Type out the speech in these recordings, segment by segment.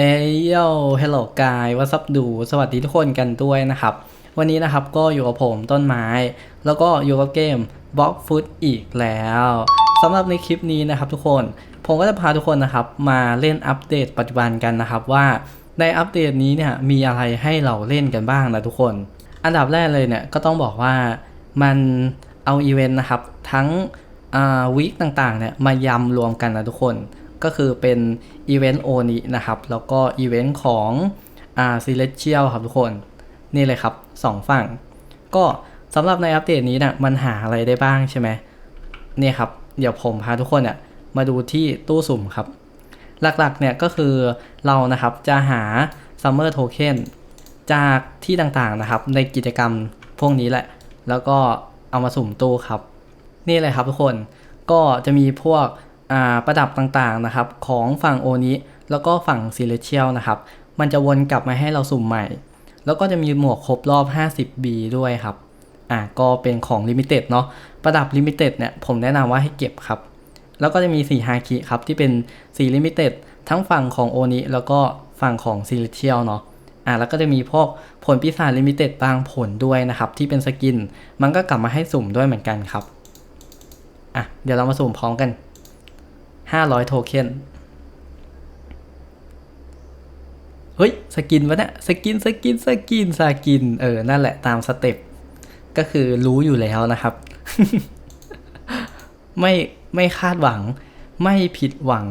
เอ้ยโยเฮลโลกายวัสับดู สวัสดีทุกคนกันด้วยนะครับ วันนี้นะครับก็อยู่กับผมต้นไม้ แล้วก็อยู่กับเกม b ล็อกฟุตอีกแล้วสำหรับในคลิปนี้นะครับทุกคน ผมก็จะพาทุกคนนะครับมาเล่นอัปเดตปัจจุบันกันนะครับว่าในอัปเดตนี้เนี่ยมีอะไรให้เราเล่นกันบ้างนะทุกคน อันดับแรกเลยเนี่ยก็ต้องบอกว่ามันเอาอีเวนต์นะครับทั้งวีคต่างๆเนี่ยมายำรวมกันนะทุกคน ก็คือเป็นอีเวนต์โอนี้นะครับ แล้วก็อีเวนต์ของอ่าซิเลเชียลครับทุกคน นี่เลยครับสองฝั่ง ก็สำหรับในอัปเดตนี้นี่ยมันหาอะไรได้บ้างใช่ไหมเนี่ยครับ เดี๋ยวผมพาทุกคนเนี่ยมาดูที่ตู้สุ่มครับ หลักๆเนี่ยก็คือเรานะครับจะหา Summer Token จากที่ต่างๆนะครับ ในกิจกรรมพวกนี้แหละ แล้วก็เอามาสุ่มตู้ครับ นี่เลยครับทุกคนก็จะมีพวก ประดับต่างๆนะครับ ของฝั่งโอนี้แล้วก็ฝั่งซิเลเชียลนะครับ มันจะวนกลับมาให้เราสุ่มใหม่ แล้วก็จะมีหมวกครบรอบ 50B ด้วยครับอ่าก็เป็นของลิมิเต็ดเนาะประดับลิมิเต็ดเนี่ยผมแนะนำว่าให้เก็บครับ แล้วก็จะมีสีฮาคิครับที่เป็นสีลิมิเต็ดทั้งฝั่งของโอนิแล้วก็ฝั่งของซิลิเชียลเนาะอ่าแล้วก็จะมีพวกผลปีศาจลิมิเต็ดบางผลด้วยนะครับ ที่เป็นสกิน มันก็กลับมาให้สุ่มด้วยเหมือนกันครับ อะ เดี๋ยวเรามาสุ่มพร้อมกัน 500 โทเค็น เฮ้ย สกินวะเนี่ย สกิน สกิน สกิน สกิน เออ นั่นแหละตามสเต็ป ก็คือรู้อยู่แล้วนะครับ ไม่ไม่คาดหวัง ไม่ผิดหวัง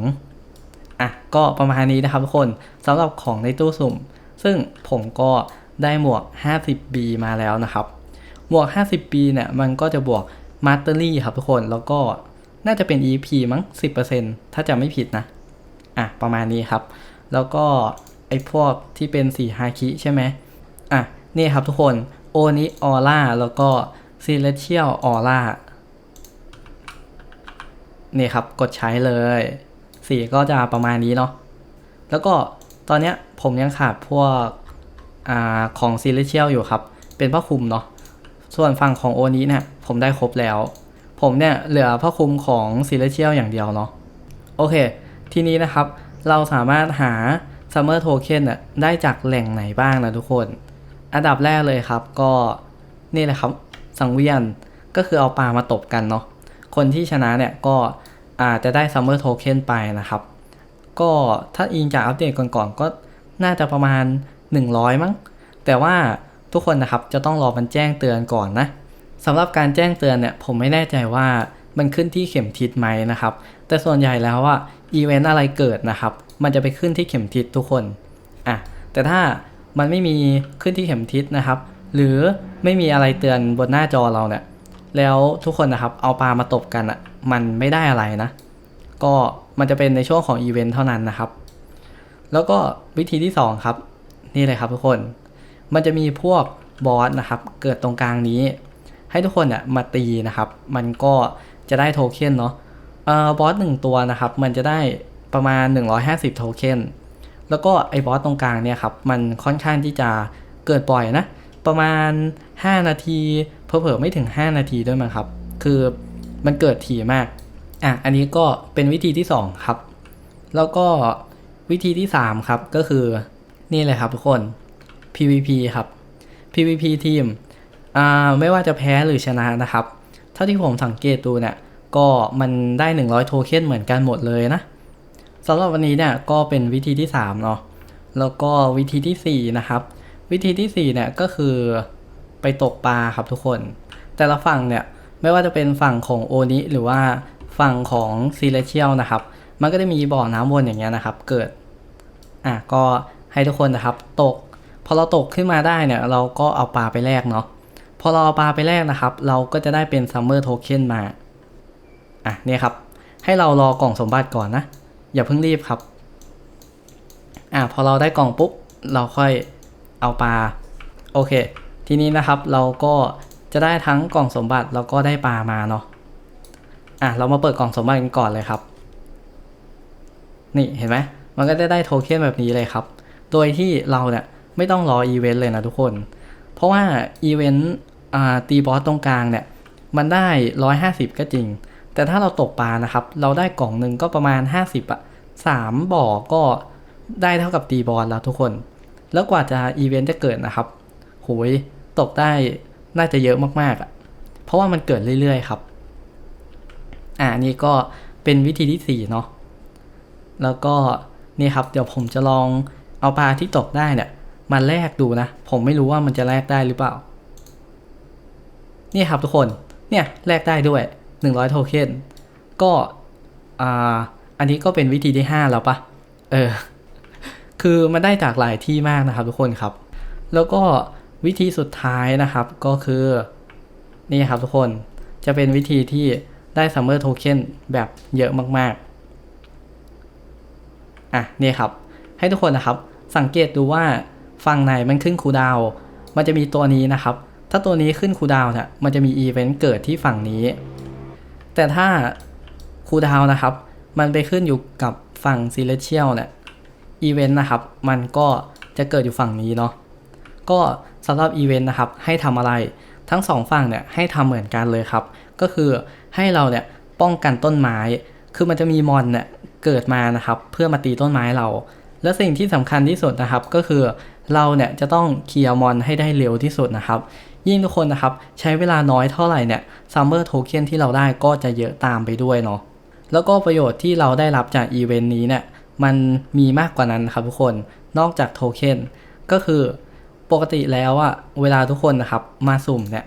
อะ ก็ประมาณนี้นะครับทุกคนสำหรับของในตู้สุ่ม ซึ่งผมก็ได้หมวก 50B มาแล้วนะครับ หมวก 50B เนี่ย มันก็จะบวกมาสเตอรี่ครับทุกคน แล้วก็ น่าจะเป็น EP มั้ง 10%ถ้าจะไม่ผิดนะ อะ ประมาณนี้ครับ แล้วก็ไอ้พวกที่เป็นสีฮาคิใช่ไหมอะ นี่ครับทุกคนโอนิออร่าแล้วก็ซิเลเชียลออร่านี่ครับ กดใช้เลย สีก็จะประมาณนี้เนาะ แล้วก็ตอนเนี้ยผมยังขาดพวกอ่าของซิเลเชียลอยู่ครับ เป็นผ้าคลุมเนาะ ส่วนฝั่งของโอนี้เนี่ยผมได้ครบแล้ว ผมเนี่ยเหลือผ้าคลุมของซิเลเชียลอย่างเดียวเนาะโอเค ทีนี้นะครับเราสามารถหา Summer Token น่ะได้จากแหล่งไหนบ้างนะทุกคน อันดับแรกเลยครับก็นี่แหละครับสังเวียนก็คือเอาปลามาตบกันเนาะคนที่ชนะเนี่ยก็อาจจะได้ Summer Token ไปนะครับ ก็ถ้าอิงจากอัปเดตก่อนๆก็น่าจะประมาณ 100 มั้ง แต่ว่าทุกคนนะครับจะต้องรอมันแจ้งเตือนก่อนนะ สำหรับการแจ้งเตือนเนี่ยผมไม่แน่ใจว่ามันขึ้นที่เข็มทิศไหมนะครับ แต่ส่วนใหญ่แล้วว่าอีเวนต์อะไรเกิดนะครับ มันจะไปขึ้นที่เข็มทิศทุกคนอะแต่ถ้ามันไม่มีขึ้นที่เข็มทิศนะครับ หรือไม่มีอะไรเตือนบนหน้าจอเราเนี่ย แล้วทุกคนนะครับเอาปลามาตบกันอะมันไม่ได้อะไรนะ ก็มันจะเป็นในช่วงของอีเวนต์เท่านั้นนะครับ แล้วก็วิธีที่ 2 ครับ นี่เลยครับทุกคน มันจะมีพวกบอสนะครับ เกิดตรงกลางนี้ ให้ทุกคนเนี่ยมาตีนะครับ มันก็จะได้โทเค็นเนาะเอ่อบอสหนึ่งตัวนะครับ มันจะได้ประมาณ 150 โทเค็นแล้วก็ไอ้บอสตรงกลางเนี่ยครับ มันค่อนข้างที่จะเกิดบ่อยนะ ประมาณ 5 นาทีเผลอๆไม่ถึง 5 นาทีด้วยมั้งครับ คือมันเกิดถี่มากอะอันนี้ก็เป็นวิธีที่ 2 ครับ แล้วก็วิธีที่ 3 ครับ ก็คือนี่เลยครับทุกคน PVP ครับ PVP ทีม ไม่ว่าจะแพ้หรือชนะนะครับ เท่าที่ผมสังเกตดูเนี่ย ก็มันได้ 100 โทเค็นเหมือนกันหมดเลยนะสำหรับวันนี้เนี่ยก็เป็นวิธีที่3เนาะ แล้วก็วิธีทีสี่4 นะครับ วิธีทีสี่4เนี่ยก็คือไปตกปลาครับทุกคน แต่ละฝั่งเนี่ยไม่ว่าจะเป็นฝั่งของโอนิหรือว่าฝั่งของซีเลเชียลนะครับ มันก็จะมีบ่อน้ำวนอย่างเงี้ยนะครับ เกิด อะก็ให้ทุกคนนะครับ ตก พอเราตกขึ้นมาได้เนี่ย เราก็เอาปลาไปแลกเนาะ พอเราเอาปลาไปแลกนะครับ เราก็จะได้เป็นซัมเมอร์โทเค็นมา อะเนี่ยครับ ให้เรารอกล่องสมบัติก่อนนะ อย่าเพิ่งรีบครับ อะพอเราได้กล่องปุ๊บ เราค่อยเอาปลา โอเค ทีนี้นะครับเราก็จะได้ทั้งกล่องสมบัติแล้วก็ได้ปลามาเนาะ อะเรามาเปิดกล่องสมบัติกันก่อนเลยครับ นี่เห็นไหมมันก็จะได้โทเค็นแบบนี้เลยครับ โดยที่เราเนี่ยไม่ต้องรออีเวนต์เลยนะทุกคน เพราะว่าอีเวนต์ตีบอสตรงกลางเนี่ย มันได้ 150 ก็จริง แต่ถ้าเราตกปลานะครับ เราได้กล่องหนึ่งก็ประมาณ 50อะสามบ่อก็ได้เท่ากับตีบอลแล้วทุกคน แล้วกว่าจะอีเวนต์จะเกิดนะครับโหยตกได้น่าจะเยอะมากๆอะ่ะ เพราะว่ามันเกิดเรื่อยๆครับ อ่านี่ก็เป็นวิธีที่สี่เนาะ แล้วก็นี่ครับ เดี๋ยวผมจะลองเอาปลาที่ตกได้เนี่ย มาแลกดูนะ ผมไม่รู้ว่ามันจะแลกได้หรือเปล่า นี่ครับทุกคน เนี่ยแลกได้ด้วย 100 โทเค็น ก็อ่าอันนี้ก็เป็นวิธีที่ 5 แล้วปะเออ คือมันได้จากหลายที่มากนะครับทุกคนครับ แล้วก็วิธีสุดท้ายนะครับก็คือ นี่ครับทุกคน จะเป็นวิธีที่ได้ Summer Token แบบเยอะมาก ๆ อะนี่ครับ ให้ทุกคนนะครับสังเกตดูว่า ฝั่งไหนมันขึ้นคูดาวมันจะมีตัวนี้นะครับ ถ้าตัวนี้ขึ้นคูดาวน์เนี่ยมันจะมีอีเวนต์เกิดที่ฝั่งนี้ แต่ถ้าคูดาวนะครับ มันไปขึ้นอยู่กับฝั่ง Celestial เนี่ยอีเวนต์นะครับ มันก็จะเกิดอยู่ฝั่งนี้เนาะก็สำหรับอีเวนต์นะครับให้ทำอะไรทั้งสองฝั่งเนี่ยให้ทำเหมือนกันเลยครับ ก็คือให้เราเนี่ยป้องกันต้นไม้ คือมันจะมีมอนเนี่ยเกิดมานะครับ เพื่อมาตีต้นไม้เรา และสิ่งที่สำคัญที่สุดนะครับก็คือ เราเนี่ยจะต้องเคลียร์มอนให้ได้เร็วที่สุดนะครับ ยิ่งทุกคนนะครับ ใช้เวลาน้อยเท่าไหร่เนี่ยซัมเมอร์โทเค็นที่เราได้ก็จะเยอะตามไปด้วยเนาะแล้วก็ประโยชน์ที่เราได้รับจากอีเวนต์นี้เนี่ยมันมีมากกว่านั้นครับทุกคนนอกจากโทเค็นก็คือปกติแล้วอะเวลาทุกคนนะครับมาสุ่มเนี่ย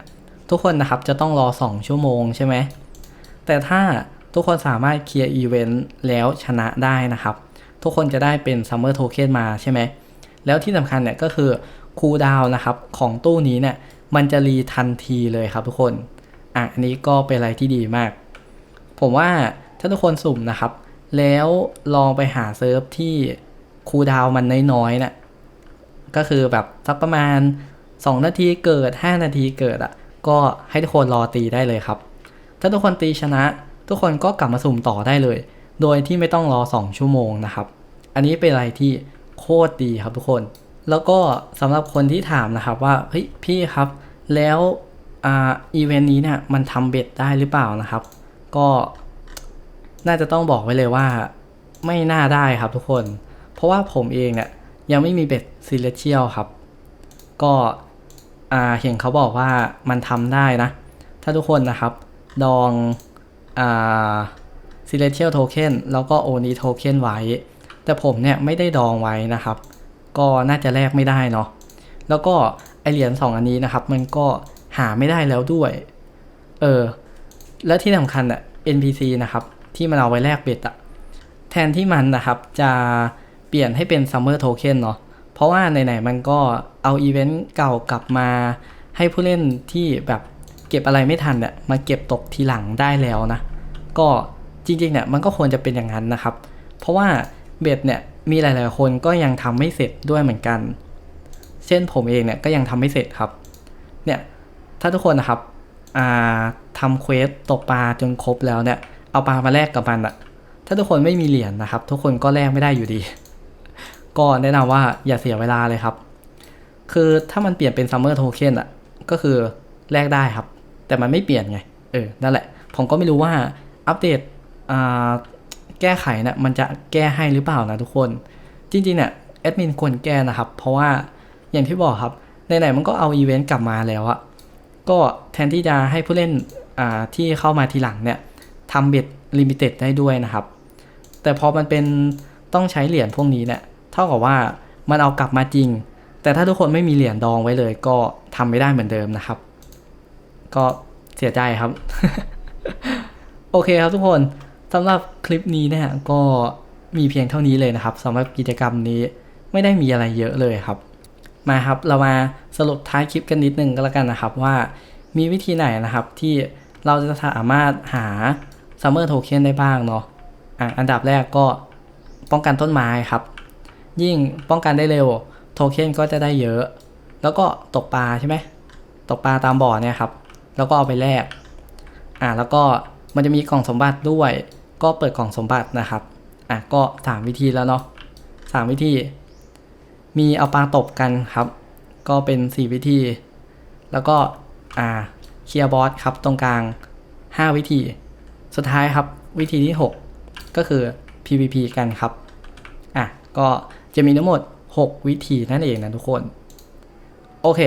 ทุกคนนะครับจะต้องรอ 2 ชั่วโมงใช่ไหมแต่ถ้าทุกคนสามารถเคลียร์อีเวนต์แล้วชนะได้นะครับ ทุกคนจะได้เป็นซัมเมอร์โทเค็นมาใช่ไหม แล้วที่สำคัญเนี่ยก็คือคูลดาวน์นะครับของตู้นี้เนี่ยมันจะรีทันทีเลยครับทุกคนอะอันนี้ก็เป็นอะไรที่ดีมาก ผมว่าถ้าทุกคนสุ่มนะครับ แล้วลองไปหาเซิร์ฟที่คูลดาวน์มันน้อยๆนะ่ะก็คือแบบสักประมาณ 2 นาทีเกิด 5 นาทีเกิดอะ่ะก็ให้ทุกคนรอตีได้เลยครับ ถ้าทุกคนตีชนะ ทุกคนก็กลับมาสุ่มต่อได้เลย โดยที่ไม่ต้องรอ 2 ชั่วโมงนะครับ อันนี้เป็นอะไรที่ โคตรดีครับทุกคน แล้วก็สำหรับคนที่ถามนะครับว่าเฮ้ยพี่ครับ แล้วอีเวนต์นี้เนี่ยมันทำเบ็ดได้หรือเปล่านะครับ ก็น่าจะต้องบอกไว้เลยว่าไม่น่าได้ครับทุกคน เพราะว่าผมเองเนี่ยยังไม่มีเบ็ดซิเลเชียลครับ ก็เห็นเขาบอกว่ามันทำได้นะ ถ้าทุกคนนะครับ ดองซิเลเชียลโทเค็นแล้วก็โอนีโทเค็นไว้ แต่ผมเนี่ยไม่ได้ดองไว้นะครับ ก็น่าจะแลกไม่ได้เนาะแล้วก็ไอเหรียญสองอันนี้นะครับ มันก็หาไม่ได้แล้วด้วยเออและที่สำคัญอะ NPC นะครับ ที่มันเอาไว้แลกเบ็ดอะแทนที่มันนะครับจะเปลี่ยนให้เป็น Summer Token เนาะเพราะว่าไหนๆมันก็เอาอีเวนต์เก่ากลับมา ให้ผู้เล่นที่แบบเก็บอะไรไม่ทันเนี่ยมาเก็บตกทีหลังได้แล้วนะ ก็จริงๆเนี่ยมันก็ควรจะเป็นอย่างนั้นนะครับ เพราะว่า เบ็ดเนี่ยมีหลาย ๆ คนก็ยังทำไม่เสร็จด้วยเหมือนกัน เช่นผมเองเนี่ยก็ยังทำไม่เสร็จครับ เนี่ยถ้าทุกคนนะครับทำเควสตกปลาจนครบแล้วเนี่ย เอาปลามาแลกกับมันอะถ้าทุกคนไม่มีเหรียญนะครับ ทุกคนก็แลกไม่ได้อยู่ดี ก็แนะนำว่าอย่าเสียเวลาเลยครับ คือถ้ามันเปลี่ยนเป็นซัมเมอร์โทเค็นอะก็คือแลกได้ครับ แต่มันไม่เปลี่ยนไง เออ นั่นแหละ ผมก็ไม่รู้ว่าอัปเดต แก้ไขนะมันจะแก้ให้หรือเปล่านะทุกคน จริงๆเนี่ยแอดมินควรแก้นะครับ เพราะว่าอย่างที่บอกครับไหนๆมันก็เอาอีเวนต์กลับมาแล้วอะก็แทนที่จะให้ผู้เล่นอ่าที่เข้ามาทีหลังเนี่ยทำเบ็ดลิมิเต็ดได้ด้วยนะครับ แต่พอมันเป็นต้องใช้เหรียญพวกนี้เนี่ยเท่ากับว่ามันเอากลับมาจริง แต่ถ้าทุกคนไม่มีเหรียญดองไว้เลย ก็ทำไม่ได้เหมือนเดิมนะครับ ก็เสียใจครับ โอเคครับทุกคน สำหรับคลิปนี้เนี่ยก็มีเพียงเท่านี้เลยนะครับสำหรับกิจกรรมนี้ไม่ได้มีอะไรเยอะเลยครับ มาครับเรามาสรุปท้ายคลิปกันนิดนึงก็แล้วกันนะครับว่ามีวิธีไหนนะครับที่เราจะสามารถหา Summer Token ได้บ้างเนาะอะอันดับแรกก็ป้องกันต้นไม้ครับ ยิ่งป้องกันได้เร็วโทเค็นก็จะได้เยอะ แล้วก็ตกปลาใช่ไหมตกปลาตามบ่อเนี่ยครับ แล้วก็เอาไปแลกอะแล้วก็มันจะมีกล่องสมบัติด้วย ก็เปิดกล่องสมบัตินะครับอะก็สามวิธีแล้วเนาะสามวิธี มีเอาปลาตบกันครับ ก็เป็น 4 วิธี แล้วก็อ่าเคลียร์บอสครับตรงกลาง 5 วิธี สุดท้ายครับวิธีที่ 6 ก็คือ PVP กันครับอะก็จะมีทั้งหมด 6 วิธีนั่นเองนะทุกคน โอเค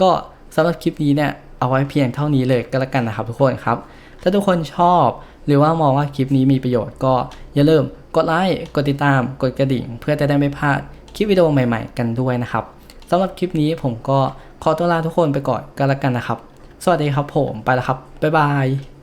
ก็สำหรับคลิปนี้เนี่ยเอาไว้เพียงเท่านี้เลยก็แล้วกันนะครับทุกคนครับ ถ้าทุกคนชอบ หรือว่ามองว่าคลิปนี้มีประโยชน์ก็อย่าลืมกดไลค์กดติดตาม กดกระดิ่ง เพื่อจะได้ไม่พลาดคลิปวิดีโอใหม่ๆ กันด้วยนะครับสำหรับคลิปนี้ผมก็ขอตัวลาทุกคนไปก่อนก็แล้วกันนะครับ สวัสดีครับผมไปแล้วครับบ๊ายบาย